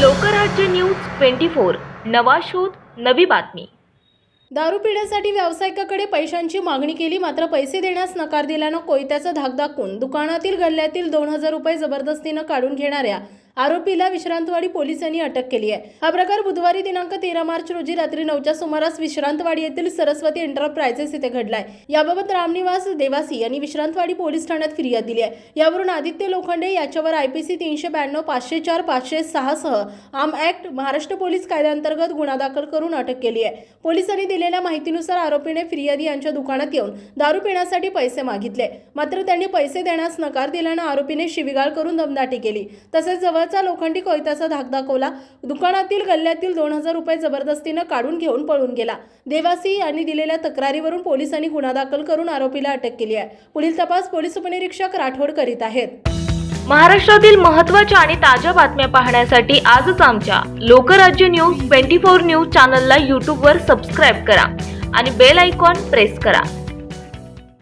Lokrajya news twenty four नवा शोध नवी बातमी. दारू पिण्यासाठी व्यावसायिकाकडे पैशांची मागणी केली मात्र पैसे देण्यास नकार दिल्यानं कोयत्याचा धाक दाखवून दुकानातील गल्ल्यातील दोन हजार रुपये जबरदस्तीनं काढून घेणाऱ्या आरोपीला विश्रांतवाडी पोलिसांनी अटक केली आहे. हा प्रकार बुधवारी दिनांक तेरा मार्च रोजी रात्री नऊच्या सुमारास विश्रांतवाडी येथील सरस्वती एंटरप्राइजेस येथे घडलाय. याबाबत रामनिवास देवासी यांनी विश्रांतवाडी पोलीस ठाण्यात फिर्याद दिली आहे. यावरून आदित्य लोखंडे याच्यावर आयपीसी तीनशे ब्याण्णव पाचशे चार पाचशे सहा सह आम ऍक्ट महाराष्ट्र पोलीस कायद्याअंतर्गत गुन्हा दाखल करून अटक केली आहे. पोलिसांनी दिलेल्या माहितीनुसार आरोपीने फिर्यादी यांच्या दुकानात येऊन दारू पिण्यासाठी पैसे मागितले. मात्र त्यांनी पैसे देण्यास नकार दिल्यानं आरोपीने शिविगाळ करून दमदाटी केली. तसेच जवळ जवळचा लोखंडी कोयत्याचा धाक दाखवला. दुकानातील गल्ल्यातील दोन हजार रुपये जबरदस्तीनं काढून घेऊन पळून गेला. देवासी यांनी दिलेल्या तक्रारीवरून पोलिसांनी गुन्हा दाखल करून आरोपीला अटक केली आहे. पुढील तपास पोलीस उपनिरीक्षक राठोड करीत आहेत. महाराष्ट्रातील महत्त्वाच्या आणि ताज्या बातम्या पाहण्यासाठी आजच आमच्या Lokrajya news twenty four news चॅनलला यूट्यूबवर सबस्क्राईब करा आणि बेल आयकॉन प्रेस करा.